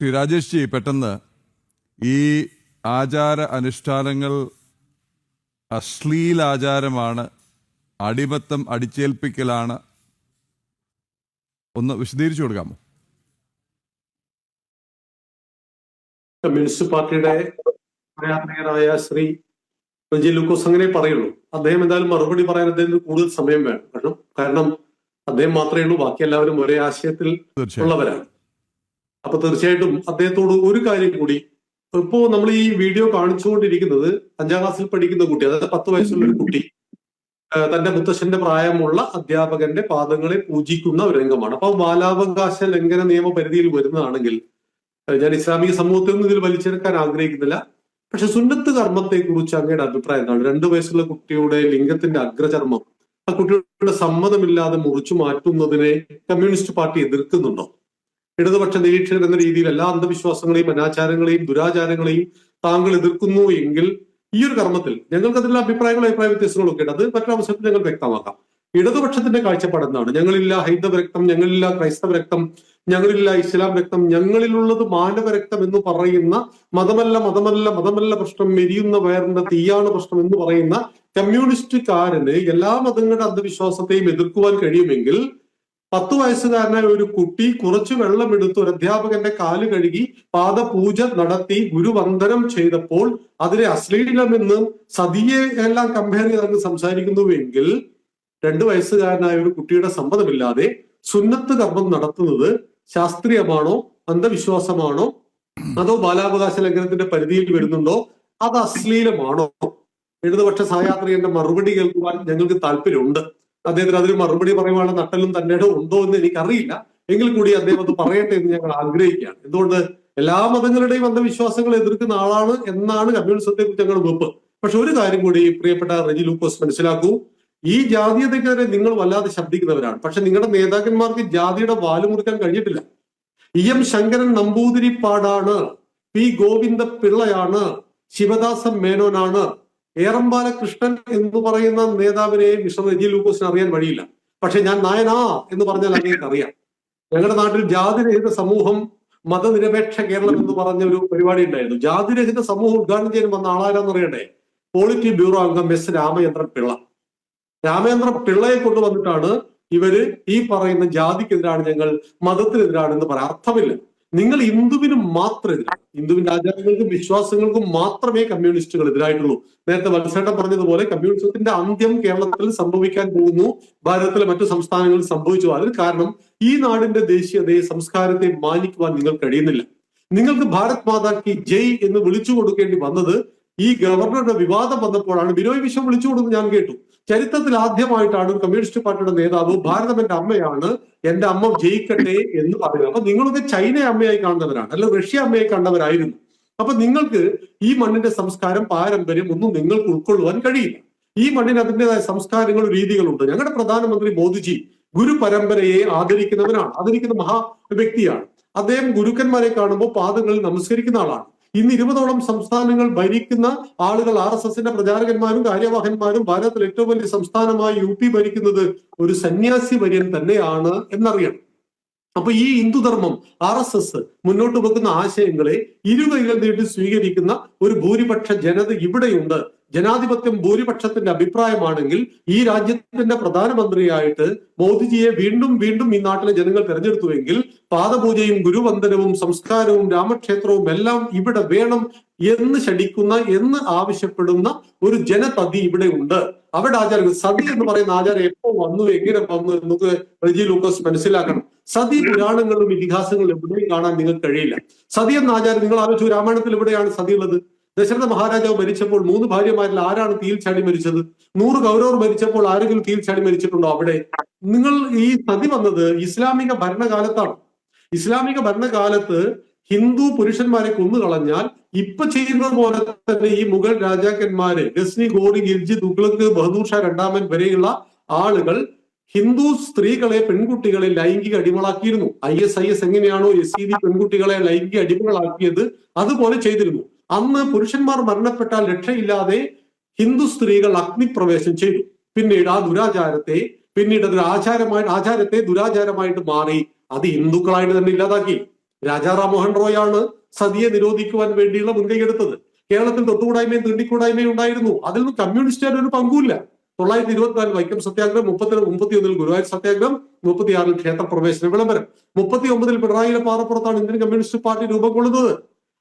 Shri Rajesh G പെട്ടെന്ന് ഈ ആചാര അനുഷ്ഠാനങ്ങൾ അശ്ലീലാചാരമാണ് അടിമത്തം അടിച്ചേൽപ്പിക്കലാണ്. ഒന്ന് വിശദീകരിച്ചു കൊടുക്കാമോ? കമ്മ്യൂണിസ്റ്റ് പാർട്ടിയുടെ പ്രയാത്രികനായ ശ്രീ റജി ലൂക്കോസ് അങ്ങനെ പറയുള്ളൂ. അദ്ദേഹം എന്തായാലും മറുപടി പറയാൻ അദ്ദേഹത്തിന് കൂടുതൽ സമയം വേണം. കാരണം കാരണം അദ്ദേഹം മാത്രമേ ഉള്ളൂ. ബാക്കി എല്ലാവരും ഒരേ ആശയത്തിൽ ഉള്ളവരാണ്. അപ്പൊ തീർച്ചയായിട്ടും അദ്ദേഹത്തോട് ഒരു കാര്യം കൂടി. ഇപ്പോ നമ്മൾ ഈ വീഡിയോ കാണിച്ചുകൊണ്ടിരിക്കുന്നത് അഞ്ചാം ക്ലാസ്സിൽ പഠിക്കുന്ന കുട്ടി അതായത് പത്ത് വയസ്സുള്ള ഒരു കുട്ടി തന്റെ മുത്തശ്ശന്റെ പ്രായമുള്ള അധ്യാപകന്റെ പാദങ്ങളെ പൂജിക്കുന്ന ഒരു രംഗമാണ്. അപ്പൊ ബാലാവകാശ ലംഘന നിയമ പരിധിയിൽ വരുന്നതാണെങ്കിൽ ഞാൻ ഇസ്ലാമിക സമൂഹത്തിൽ നിന്ന് ഇതിൽ വലിച്ചെടുക്കാൻ ആഗ്രഹിക്കുന്നില്ല. പക്ഷെ സുന്നത്ത് കർമ്മത്തെ കുറിച്ച് അങ്ങയുടെ അഭിപ്രായം എന്താണ്? രണ്ടു വയസ്സുള്ള കുട്ടിയുടെ ലിംഗത്തിന്റെ അഗ്രചർമ്മം ആ കുട്ടിയുടെ സമ്മതമില്ലാതെ മുറിച്ചു മാറ്റുന്നതിനെ കമ്മ്യൂണിസ്റ്റ് പാർട്ടി എതിർക്കുന്നുണ്ടോ? ഇടതുപക്ഷ നിരീക്ഷകർ എന്ന രീതിയിൽ എല്ലാ അന്ധവിശ്വാസങ്ങളെയും അനാചാരങ്ങളെയും ദുരാചാരങ്ങളെയും താങ്കൾ എതിർക്കുന്നു എങ്കിൽ ഈ ഒരു കർമ്മത്തിൽ ഞങ്ങൾക്ക് അതിലുള്ള അഭിപ്രായങ്ങളും അഭിപ്രായ വ്യത്യാസങ്ങളൊക്കെ ഉണ്ട്. അത് മറ്റൊരവസരത്തിൽ ഞങ്ങൾ വ്യക്തമാക്കാം. ഇടതുപക്ഷത്തിന്റെ കാഴ്ചപ്പാട് എന്താണ്? ഞങ്ങളില്ല ഹൈന്ദവ രക്തം ഞങ്ങളില്ല ക്രൈസ്തവ രക്തം ഞങ്ങളില്ല ഇസ്ലാം രക്തം ഞങ്ങളിലുള്ളത് മാനവ രക്തം എന്ന് പറയുന്ന മതമല്ല മതമല്ല മതമല്ല പ്രശ്നം മെരിയുന്ന വയറിന്റെ തീയാണ് പ്രശ്നം എന്ന് പറയുന്ന കമ്മ്യൂണിസ്റ്റുകാരന് എല്ലാ മതങ്ങളുടെ അന്ധവിശ്വാസത്തെയും എതിർക്കുവാൻ കഴിയുമെങ്കിൽ പത്ത് വയസ്സുകാരനായ ഒരു കുട്ടി കുറച്ച് വെള്ളമെടുത്ത് ഒരു അധ്യാപകന്റെ കാൽ കഴുകി പാദപൂജ നടത്തി ഗുരുവന്ദനം ചെയ്തപ്പോൾ അതിനെ അശ്ലീലമെന്നും സതിയെ എല്ലാം കമ്പയർ ചെയ്ത് അങ്ങ് സംസാരിക്കുന്നുവെങ്കിൽ രണ്ടു വയസ്സുകാരനായ ഒരു കുട്ടിയുടെ സമ്മതമില്ലാതെ സുന്നത്ത് കർമ്മം നടത്തുന്നത് ശാസ്ത്രീയമാണോ അന്ധവിശ്വാസമാണോ അതോ ബാലാവകാശ ലംഘനത്തിന്റെ പരിധിയിൽ വരുന്നുണ്ടോ അത് അശ്ലീലമാണോ? ഇടതുപക്ഷ സഹയാത്രികന്റെ മറുപടി കേൾക്കുവാൻ ഞങ്ങൾക്ക് താല്പര്യമുണ്ട്. അദ്ദേഹത്തിന് അതിന് മറുപടി പറയുവാനുള്ള നട്ടലും തന്റെ ഉണ്ടോ എന്ന് എനിക്കറിയില്ല. എങ്കിൽ കൂടി അദ്ദേഹം അത് പറയട്ടെ എന്ന് ഞങ്ങൾ ആഗ്രഹിക്കുകയാണ്. എന്തുകൊണ്ട്? എല്ലാ മതങ്ങളുടെയും അന്ധവിശ്വാസങ്ങൾ എതിർക്കുന്ന ആളാണ് എന്നാണ് കമ്മ്യൂണിസത്തെ കുറിച്ച് ഞങ്ങൾ വെപ്പ്. പക്ഷെ ഒരു കാര്യം കൂടി പ്രിയപ്പെട്ട റെജി ലൂക്കോസ് മനസ്സിലാക്കൂ. ഈ ജാതീയതയ്ക്കെതിരെ നിങ്ങൾ വല്ലാതെ ശബ്ദിക്കുന്നവരാണ്. പക്ഷെ നിങ്ങളുടെ നേതാക്കന്മാർക്ക് ജാതിയുടെ വാൽ മുറിക്കാൻ കഴിഞ്ഞിട്ടില്ല. ഇ എം ശങ്കരൻ നമ്പൂതിരിപ്പാടാണ്. പി ഗോവിന്ദ പിള്ളയാണ് ശിവദാസം മേനോനാണ്. ഏറമ്പാല കൃഷ്ണൻ എന്ന് പറയുന്ന നേതാവിനെ മിസ്റ്റർ രജി ലൂക്കോസിന് അറിയാൻ വഴിയില്ല. പക്ഷെ ഞാൻ നായനാ എന്ന് പറഞ്ഞാൽ അങ്ങേക്ക് അറിയാം. ഞങ്ങളുടെ നാട്ടിൽ ജാതിരഹിത സമൂഹം മതനിരപേക്ഷ കേരളം എന്ന് പറഞ്ഞ ഒരു പരിപാടി ഉണ്ടായിരുന്നു. ജാതിരഹിത സമൂഹം ഉദ്ഘാടനം ചെയ്യാൻ വന്ന ആളാരാന്ന് അറിയണ്ടേ? പോളിറ്റി ബ്യൂറോ അംഗം എസ് രാമചന്ദ്രൻ പിള്ള. രാമചന്ദ്രൻ പിള്ളയെ കൊണ്ടുവന്നിട്ടാണ് ഇവർ ഈ പറയുന്ന ജാതിക്കെതിരാണ് ഞങ്ങൾ മതത്തിനെതിരാണ് എന്ന് പറയാം അർത്ഥമില്ല. നിങ്ങൾ ഹിന്ദുവിന് മാത്രം എതിരാണ് ഹിന്ദുവിന്റെ ആചാരങ്ങൾക്കും വിശ്വാസങ്ങൾക്കും മാത്രമേ കമ്മ്യൂണിസ്റ്റുകൾ എതിരായിട്ടുള്ളൂ. നേരത്തെ വത്സേട്ടം പറഞ്ഞതുപോലെ കമ്മ്യൂണിസത്തിന്റെ അന്ത്യം കേരളത്തിൽ സംഭവിക്കാൻ പോകുന്നു. ഭാരതത്തിലെ മറ്റു സംസ്ഥാനങ്ങളിൽ സംഭവിച്ചു. അതിന് കാരണം ഈ നാടിന്റെ ദേശീയതയെ സംസ്കാരത്തെ മാനിക്കുവാൻ നിങ്ങൾ കഴിയുന്നില്ല. നിങ്ങൾക്ക് ഭാരത് മാതാക്കി ജയ് എന്ന് വിളിച്ചു കൊടുക്കേണ്ടി വന്നത് ഈ ഗവർണറുടെ വിവാദം വന്നപ്പോഴാണ്. ബിനോയ് വിശ്വം വിളിച്ചു കൊടുക്കുന്നത് ഞാൻ കേട്ടു. ചരിത്രത്തിൽ ആദ്യമായിട്ടാണ് ഒരു കമ്മ്യൂണിസ്റ്റ് പാർട്ടിയുടെ നേതാവ് ഭാരതം എന്റെ അമ്മയാണ് എന്റെ അമ്മ ജയിക്കട്ടെ എന്ന് പറയുന്നത്. അപ്പൊ നിങ്ങളൊക്കെ ചൈന അമ്മയായി കാണുന്നവരാണ്. അല്ല റഷ്യ അമ്മയായി കണ്ടവരായിരുന്നു. അപ്പൊ നിങ്ങൾക്ക് ഈ മണ്ണിന്റെ സംസ്കാരം പാരമ്പര്യം ഒന്നും നിങ്ങൾക്ക് ഉൾക്കൊള്ളുവാൻ കഴിയില്ല. ഈ മണ്ണിന് അതിന്റെതായ സംസ്കാരങ്ങളും രീതികളുണ്ട്. ഞങ്ങളുടെ പ്രധാനമന്ത്രി മോദിജി ഗുരു പരമ്പരയെ ആദരിക്കുന്നവനാണ്. ആദരിക്കുന്ന മഹാ വ്യക്തിയാണ് അദ്ദേഹം ഗുരുക്കന്മാരെ കാണുമ്പോൾ പാദങ്ങളിൽ നമസ്കരിക്കുന്ന ആളാണ്. ഇന്ന് ഇരുപതോളം സംസ്ഥാനങ്ങൾ ഭരിക്കുന്ന ആളുകൾ ആർ എസ് എസിന്റെ പ്രചാരകന്മാരും കാര്യവാഹന്മാരും ഭാരതത്തിൽ ഏറ്റവും വലിയ സംസ്ഥാനമായി യു പി ഭരിക്കുന്നത് ഒരു സന്യാസി വര്യൻ തന്നെയാണ് എന്നറിയണം. അപ്പൊ ഈ ഹിന്ദുധർമ്മം ആർ എസ് എസ് മുന്നോട്ട് വെക്കുന്ന ആശയങ്ങളെ ഇരുകൈകൾ നീട്ടി സ്വീകരിക്കുന്ന ഒരു ഭൂരിപക്ഷ ജനത ഇവിടെയുണ്ട്. ജനാധിപത്യം ഭൂരിപക്ഷത്തിന്റെ അഭിപ്രായമാണെങ്കിൽ ഈ രാജ്യത്തിന്റെ പ്രധാനമന്ത്രിയായിട്ട് മോദിജിയെ വീണ്ടും വീണ്ടും ഈ നാട്ടിലെ ജനങ്ങൾ തെരഞ്ഞെടുത്തുവെങ്കിൽ പാദപൂജയും ഗുരുവന്ദനവും സംസ്കാരവും രാമക്ഷേത്രവും എല്ലാം ഇവിടെ വേണം എന്ന് ശടിക്കുന്ന എന്ന് ആവശ്യപ്പെടുന്ന ഒരു ജനതതി ഇവിടെ ഉണ്ട് അവിടെ ആചാരം സതി എന്ന് പറയുന്ന ആചാരം എപ്പോ വന്നു എങ്ങനെ വന്നു എന്നൊക്കെ റെജി ലൂക്കോസ് മനസ്സിലാക്കണം. സതി പുരാണങ്ങളും ഇതിഹാസങ്ങളും എവിടെയും കാണാൻ നിങ്ങൾക്ക് കഴിയില്ല. സതി എന്ന ആചാരം നിങ്ങൾ ആലോചിച്ചു രാമായണത്തിൽ എവിടെയാണ് സതി ഉള്ളത്? ദശരഥ മഹാരാജാവ് മരിച്ചപ്പോൾ മൂന്ന് ഭാര്യമാരിൽ ആരാണ് തീയിൽ ചാടി മരിച്ചത്? നൂറ് കൗരവർ മരിച്ചപ്പോൾ ആരെങ്കിലും തീയിൽ ചാടി മരിച്ചിട്ടുണ്ടോ അവിടെ? നിങ്ങൾ ഈ സതി വന്നത് ഇസ്ലാമിക ഭരണകാലത്താണ്. ഇസ്ലാമിക ഭരണകാലത്ത് ഹിന്ദു പുരുഷന്മാരെ കൊന്നു കളഞ്ഞാൽ ഇപ്പൊ ചെയ്യുന്നത് പോലെ തന്നെ ഈ മുഗൾ രാജാക്കന്മാര് ഗസ്നി ഗോറി ഗിൽജി തുഗ്ലക്ക് ബഹദൂർ ഷാ രണ്ടാമൻ വരെയുള്ള ആളുകൾ ഹിന്ദു സ്ത്രീകളെ പെൺകുട്ടികളെ ലൈംഗിക അടിമകളാക്കിയിരുന്നു. ഐ എസ് ഐ എസ് എങ്ങനെയാണോ എസ് സി പെൺകുട്ടികളെ ലൈംഗിക അടിമകളാക്കിയത് അതുപോലെ ചെയ്തിരുന്നു. അന്ന് പുരുഷന്മാർ മരണപ്പെട്ടാൽ രക്ഷയില്ലാതെ ഹിന്ദു സ്ത്രീകൾ അഗ്നിപ്രവേശം ചെയ്തു. പിന്നീട് ആ ദുരാചാരത്തെ പിന്നീട് അതൊരു ആചാരമായി ആചാരത്തെ ദുരാചാരമായിട്ട് മാറി. അത് ഹിന്ദുക്കളായിട്ട് തന്നെ ഇല്ലാതാക്കി. രാജാറാം മോഹൻ റോയ് ആണ് സതിയെ നിരോധിക്കുവാൻ വേണ്ടിയുള്ള മുൻകൈ എടുത്തത്. കേരളത്തിൽ തൊട്ടുകൂടായ്മയും തിണ്ടിക്കൂടായ്മയും ഉണ്ടായിരുന്നു. അതിൽ നിന്ന് കമ്മ്യൂണിസ്റ്റുകാർ ഒരു പങ്കുമില്ല. തൊള്ളായിരത്തി ഇരുപത്തിനാല് വൈക്കം സത്യാഗ്രഹം മുപ്പത്തി മുപ്പത്തി ഒന്നിൽ ഗുരുവായൂർ സത്യാഗ്രഹം മുപ്പത്തിയാറിൽ ക്ഷേത്രപ്രവേശന വിളംബരം മുപ്പത്തി ഒമ്പതിൽ പിണറായിയിലെ പാറപ്പുറത്താണ് ഇന്ത്യൻ കമ്മ്യൂണിസ്റ്റ് പാർട്ടി രൂപം കൊള്ളുന്നത്.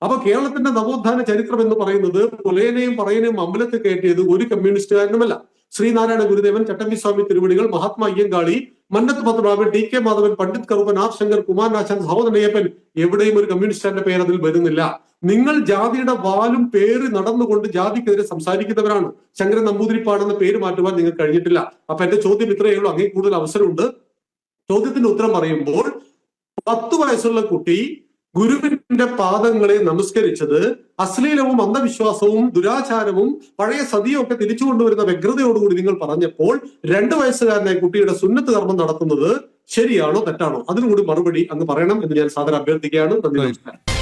അപ്പൊ കേരളത്തിന്റെ നവോത്ഥാന ചരിത്രം എന്ന് പറയുന്നത് പുലയനെയും പറയനെയും അമ്പലത്തിൽ കയറ്റിയത് ഒരു കമ്മ്യൂണിസ്റ്റുകാരനുമല്ല. ശ്രീനാരായണ ഗുരുദേവൻ Chattampi Swami തിരുവടികൾ Mahatma Ayyankali Mannath Padmanabhan T K Madhavan Pandit Karuppan R Sankar Kumaranasan Sahodarayyappan എവിടെയും ഒരു കമ്മ്യൂണിസ്റ്റുകാരന്റെ പേര് അതിൽ വരുന്നില്ല. നിങ്ങൾ ജാതിയുടെ വാലും പേര് നടന്നുകൊണ്ട് ജാതിക്കെതിരെ സംസാരിക്കുന്നവരാണ്. ശങ്കരൻ നമ്പൂതിരിപ്പാടെന്ന് പേര് മാറ്റുവാൻ നിങ്ങൾക്ക് കഴിഞ്ഞിട്ടില്ല. അപ്പൊ എന്റെ ചോദ്യം ഇത്രയേ ഉള്ളൂ. അങ്ങേ കൂടുതൽ അവസരമുണ്ട്. ചോദ്യത്തിന്റെ ഉത്തരം പറയുമ്പോൾ പത്ത് വയസ്സുള്ള കുട്ടി ഗുരുവിന്റെ പാദങ്ങളെ നമസ്കരിച്ചത് അശ്ലീലവും അന്ധവിശ്വാസവും ദുരാചാരവും പഴയ സതിയും ഒക്കെ തിരിച്ചു കൊണ്ടുവരുന്ന വ്യഗ്രതയോടുകൂടി നിങ്ങൾ പറഞ്ഞപ്പോൾ രണ്ട് വയസ്സുകാരനെ കുട്ടിയുടെ സുന്നത്ത് കർമ്മം നടത്തുന്നത് ശരിയാണോ തെറ്റാണോ? അതിനുകൂടി മറുപടി അങ്ങ് പറയണം എന്ന് ഞാൻ സാധാരണ അഭ്യർത്ഥിക്കുകയാണ്. നന്ദി നമസ്കാരം.